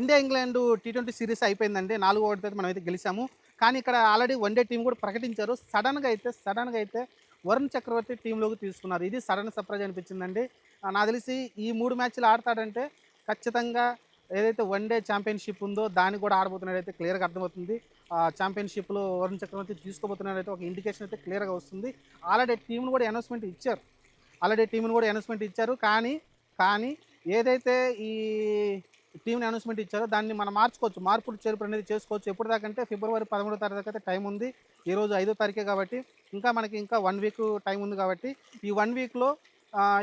India England T twenty series అయిపోయిందండి. నాలుగు ఓడితే మనం అయితే గెలిచాము. కానీ ఇక్కడ ఆల్రెడీ వన్ డే టీం కూడా ప్రకటించారు. సడన్గా అయితే సడన్గా అయితే వరుణ్ చక్రవర్తి టీంలోకి తీసుకున్నారు. ఇది సడన్ సర్ప్రైజ్ అనిపించిందండి. నాకు తెలిసి ఈ మూడు మ్యాచ్లు ఆడతాడంటే ఖచ్చితంగా ఏదైతే వన్ డే ఛాంపియన్షిప్ ఉందో దాన్ని కూడా ఆడబోతున్నాడైతే క్లియర్గా అర్థమవుతుంది. ఆ ఛాంపియన్షిప్లో వరుణ్ చక్రవర్తి తీసుకోబోతున్నాడైతే ఒక ఇండికేషన్ అయితే క్లియర్గా వస్తుంది. ఆల్రెడీ టీంను కూడా అనౌన్స్మెంట్ ఇచ్చారు. ఆల్రెడీ టీంను కూడా అనౌన్స్మెంట్ ఇచ్చారు. కానీ కానీ ఏదైతే ఈ టీంని అనౌన్స్మెంట్ ఇచ్చారో. దాన్ని మనం మార్చుకోవచ్చు. మార్పులు చేర్పు అనేది చేసుకోవచ్చు. ఎప్పుడు అంటే ఫిబ్రవరి పదమూడో తారీఖు అయితే టైం ఉంది. ఈరోజు ఐదో తారీఖే కాబట్టి ఇంకా మనకి ఇంకా వన్ వీక్ టైం ఉంది కాబట్టి ఈ వన్ వీక్లో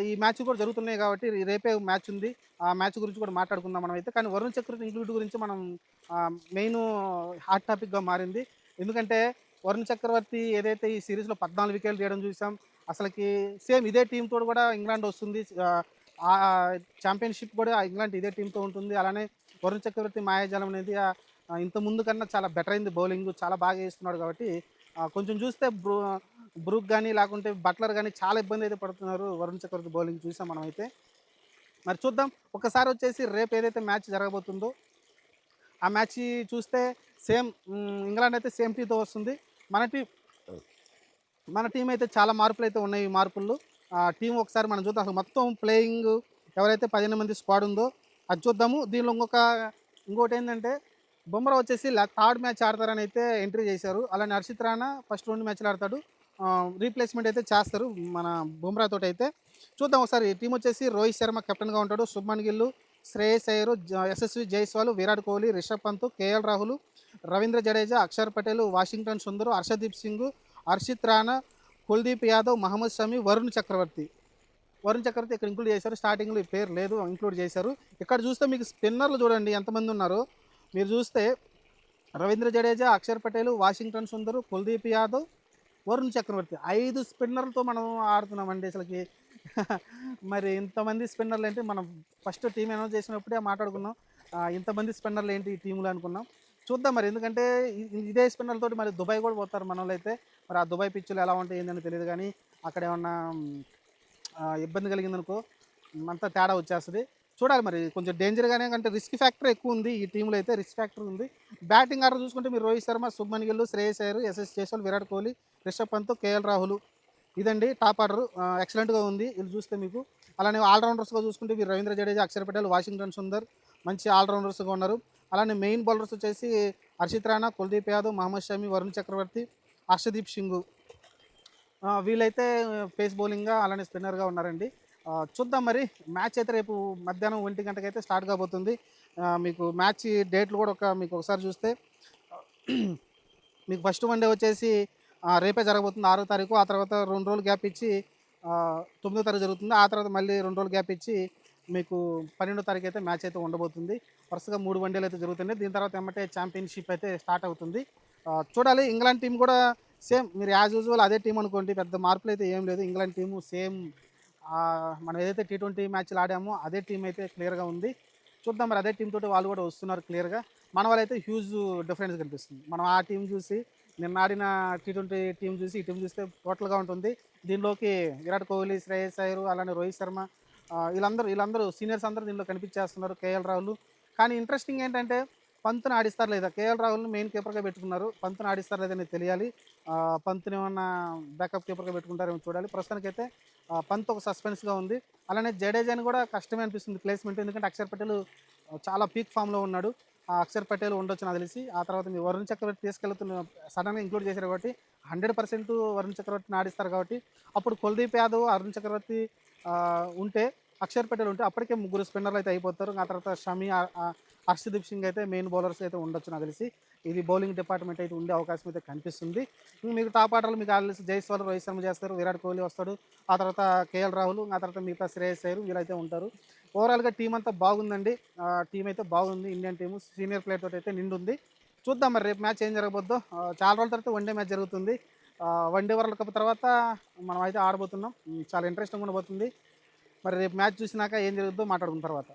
ఈ మ్యాచ్ కూడా జరుగుతున్నాయి కాబట్టి రేపే మ్యాచ్ ఉంది. ఆ మ్యాచ్ గురించి కూడా మాట్లాడుకుందాం మనం అయితే కానీ వరుణ్ చక్రవర్తి ఇంక్లూడ్ గురించి మనం మెయిన్ హాట్ టాపిక్గా మారింది. ఎందుకంటే వరుణ్ చక్రవర్తి ఏదైతే ఈ సిరీస్లో పద్నాలుగు వికెట్లు తీయడం చూసాం అసలుకి సేమ్ ఇదే టీంతో కూడా ఇంగ్లాండ్ వస్తుంది. ఆ ఛాంపియన్షిప్ కూడా ఇంగ్లాండ్ ఇదే టీంతో ఉంటుంది. అలానే వరుణ్ చక్రవర్తి మాయాజలం అనేది ఇంత ముందు కన్నా చాలా బెటర్ అయింది బౌలింగ్. చాలా బాగా వేస్తున్నాడు కాబట్టి కొంచెం చూస్తే బ్రూ బ్రూక్ కానీ లేకుంటే బట్లర్ కానీ చాలా ఇబ్బంది అయితే పడుతున్నారు వరుణ్ చక్రవర్తి బౌలింగ్ చూసాం మనం అయితే మరి చూద్దాం. ఒకసారి వచ్చేసి రేపు ఏదైతే మ్యాచ్ జరగబోతుందో ఆ మ్యాచ్ చూస్తే సేమ్ ఇంగ్లాండ్ అయితే సేమ్ టీతో వస్తుంది. మన టీం మన టీం అయితే చాలా మార్పులు అయితే ఉన్నాయి ఈ మార్పుల్లో. టీం ఒకసారి మనం చూద్దాం. అసలు మొత్తం ప్లేయింగ్ ఎవరైతే పదిహేను మంది స్క్వాడ్ ఉందో అది చూద్దాము. దీనిలో ఇంకొక ఇంకోటి ఏంటంటే బొమ్మరా వచ్చేసి థర్డ్ మ్యాచ్ ఆడతారని అయితే ఎంట్రీ చేశారు. అలానే హర్షిత్ రాణా ఫస్ట్ రెండు మ్యాచ్లు ఆడతాడు. రీప్లేస్మెంట్ అయితే చేస్తారు మన బుమ్రాతో అయితే. చూద్దాం ఒకసారి. టీం వచ్చేసి రోహిత్ శర్మ కెప్టెన్గా ఉంటాడు. Shubman Gill Shreyas Iyer Yashasvi Jaiswal Virat Kohli Rishabh Pant KL Rahul Ravindra Jadeja Axar Patel Washington Sundar Harshdeep Singh Harshit Rana Kuldeep Yadav Mohammed Shami Varun Chakravarthy. వరుణ్ చక్రవర్తి ఇక్కడ ఇంక్లూడ్ చేశారు. స్టార్టింగ్లో ఈ పేరు లేదు ఇంక్లూడ్ చేశారు. ఇక్కడ చూస్తే మీకు స్పిన్నర్లు చూడండి ఎంతమంది ఉన్నారు? మీరు చూస్తే రవీంద్ర జడేజా అక్షర్ పటేల్ వాషింగ్టన్ సుందరు కుల్దీప్ యాదవ్ వరుణ్ చక్రవర్తి. ఐదు స్పిన్నర్లతో మనం ఆడుతున్నామండి అసలుకి. మరి ఇంతమంది స్పిన్నర్లు ఏంటి? మనం ఫస్ట్ టీం అనౌన్స్ చేసినప్పుడే మాట్లాడుకున్నాం. ఇంతమంది స్పిన్నర్లు ఏంటి ఈ టీంలో అనుకున్నాం. చూద్దాం మరి. ఎందుకంటే ఇదే ఇదే స్పిన్నర్లతోటి మరి దుబాయ్ కూడా పోతారు మన అయితే మరి ఆ దుబాయ్ పిచ్చులు ఎలా ఉంటాయి ఏందని తెలియదు కానీ అక్కడ ఏమన్నా ఇబ్బంది కలిగిందనుకో అంతా తేడా వచ్చేస్తుంది. చూడాలి మరి. కొంచెం డేంజర్గానే అంటే రిస్క్ ఫ్యాక్టర్ ఎక్కువ ఉంది ఈ టీంలో అయితే రిస్క్ ఫ్యాక్టర్ ఉంది. బ్యాటింగ్ ఆర్డర్ చూసుకుంటే మీరు రోహిత్ శర్మ సుబ్మన్ గిల్లు శ్రేయస్ అయ్యర్ ఎస్ఎస్ జైస్వాల్ విరాట్ కోహ్లీ రిషబ్ పంత్ కేఎల్ రాహుల్ ఇదండి టాప్ ఆర్డర్. ఎక్సలెంట్గా ఉంది. వీళ్ళు చూస్తే మీకు. అలానే ఆల్రౌండర్స్గా చూసుకుంటే మీరు రవీంద్ర జడేజా అక్షర్ పటేల్ వాషింగ్టన్ సుందర్ మంచి ఆల్రౌండర్స్గా ఉన్నారు. అలానే మెయిన్ బౌలర్స్ వచ్చేసి హర్షిత్ రాణా కుల్దీప్ యాదవ్ మహమ్మద్ షమి వరుణ్ చక్రవర్తి హర్షదీప్ సింగ్ వీళ్ళైతే పేస్ బౌలింగ్గా అలానే స్పిన్నర్గా ఉన్నారండి. చూద్దాం మరి. మ్యాచ్ అయితే రేపు మధ్యాహ్నం ఒంటి గంటకి అయితే స్టార్ట్ కాబోతుంది మీకు మ్యాచ్ డేట్లు కూడా ఒక మీకు ఒకసారి చూస్తే మీకు ఫస్ట్ వన్ డే వచ్చేసి రేపే జరగబోతుంది. ఆరో తారీఖు ఆ తర్వాత రెండు రోజులు గ్యాప్ ఇచ్చి తొమ్మిదో తారీఖు జరుగుతుంది. ఆ తర్వాత మళ్ళీ రెండు రోజులు గ్యాప్ ఇచ్చి మీకు పన్నెండో తారీఖు అయితే మ్యాచ్ అయితే ఉండబోతుంది. వరుసగా మూడు వన్డేలు అయితే జరుగుతుంది దీని తర్వాత ఏమంటే ఛాంపియన్షిప్ అయితే స్టార్ట్ అవుతుంది. చూడాలి. ఇంగ్లాండ్ టీం కూడా సేమ్ మీరు యాజ్ యూజువల్ అదే టీం అనుకోండి. పెద్ద మార్పులు అయితే ఏం లేదు. ఇంగ్లాండ్ టీము సేమ్ మనం ఏదైతే టీ ట్వంటీ మ్యాచ్లు ఆడామో అదే టీం అయితే క్లియర్గా ఉంది. చూద్దాం మరి అదే టీం తోటి వాళ్ళు కూడా వస్తున్నారు క్లియర్గా మన వాళ్ళైతే హ్యూజ్ డిఫరెన్స్ కనిపిస్తుంది. మనం ఆ టీం చూసి నిన్న ఆడిన టీ ట్వంటీ టీం చూసి ఈ టీం చూస్తే టోటల్గా ఉంటుంది. దీనిలోకి విరాట్ కోహ్లీ శ్రేయస్ అయ్యర్ అలానే రోహిత్ శర్మ వీళ్ళందరూ వీళ్ళందరూ సీనియర్స్ అందరూ దీనిలో కనిపించేస్తున్నారు కేఎల్ రాహుల్. కానీ ఇంట్రెస్టింగ్ ఏంటంటే పంతుని ఆడిస్తారు లేదా? కేఎల్ రాహుల్ని మెయిన్ కీపర్గా పెట్టుకున్నారు. పంతుని ఆడిస్తారు లేదని తెలియాలి. పంతుని ఏమన్నా బ్యాకప్ కీపర్గా పెట్టుకుంటారేమో చూడాలి. ప్రస్తుతానికైతే పంత్ ఒక సస్పెన్స్గా ఉంది. అలానే జడేజాని కూడా కష్టమే అనిపిస్తుంది ప్లేస్మెంట్ ఎందుకంటే అక్షర్ పటేల్ చాలా పీక్ ఫామ్లో ఉన్నాడు. అక్షర్ పటేల్ ఉండొచ్చు నాకు తెలిసి. ఆ తర్వాత మీ వరుణ్ చక్రవర్తి తీసుకెళ్తున్న సడన్గా ఇంక్లూడ్ చేశారు కాబట్టి హండ్రెడ్ పర్సెంట్ వరుణ్ చక్రవర్తిని ఆడిస్తారు కాబట్టి అప్పుడు కుల్దీప్ యాదవ్ అరుణ్ చక్రవర్తి ఉంటే అక్షర్ పటేల్ ఉంటే అప్పటికే ముగ్గురు స్పిన్నర్లు అయితే అయిపోతారు. ఆ తర్వాత షమి హర్షదీప్ సింగ్ అయితే మెయిన్ బౌలర్స్ అయితే ఉండొచ్చు నాకు తెలిసి. ఇది బౌలింగ్ డిపార్ట్మెంట్ అయితే ఉండే అవకాశం అయితే కనిపిస్తుంది. మీకు టాప్ ఆటలు మీకు ఆల్రెడీ జైస్వాల్ రోహిత్ శర్మ చేస్తారు విరాట్ కోహ్లీ వస్తాడు ఆ తర్వాత కేఎల్ రాహుల్ ఆ తర్వాత మిగతా శ్రేయస్ అయ్యర్ వీళ్ళైతే ఉంటారు. ఓవరాల్గా టీం అంతా బాగుందండి. టీం అయితే బాగుంది. ఇండియన్ టీము సీనియర్ ప్లేయర్ తోటి అయితే నిండుంది. చూద్దాం మరి రేపు మ్యాచ్ ఏం జరగబోద్దో. చాలా రోజుల తర్వాత వన్ డే మ్యాచ్ జరుగుతుంది. వన్ డే వరల్డ్ కప్ తర్వాత మనం అయితే ఆడబోతున్నాం చాలా ఇంట్రెస్టింగ్ ఉండబోతుంది. మరి రేపు మ్యాచ్ చూసినాక ఏం జరుగుతుందో మాట్లాడుకున్న తర్వాత.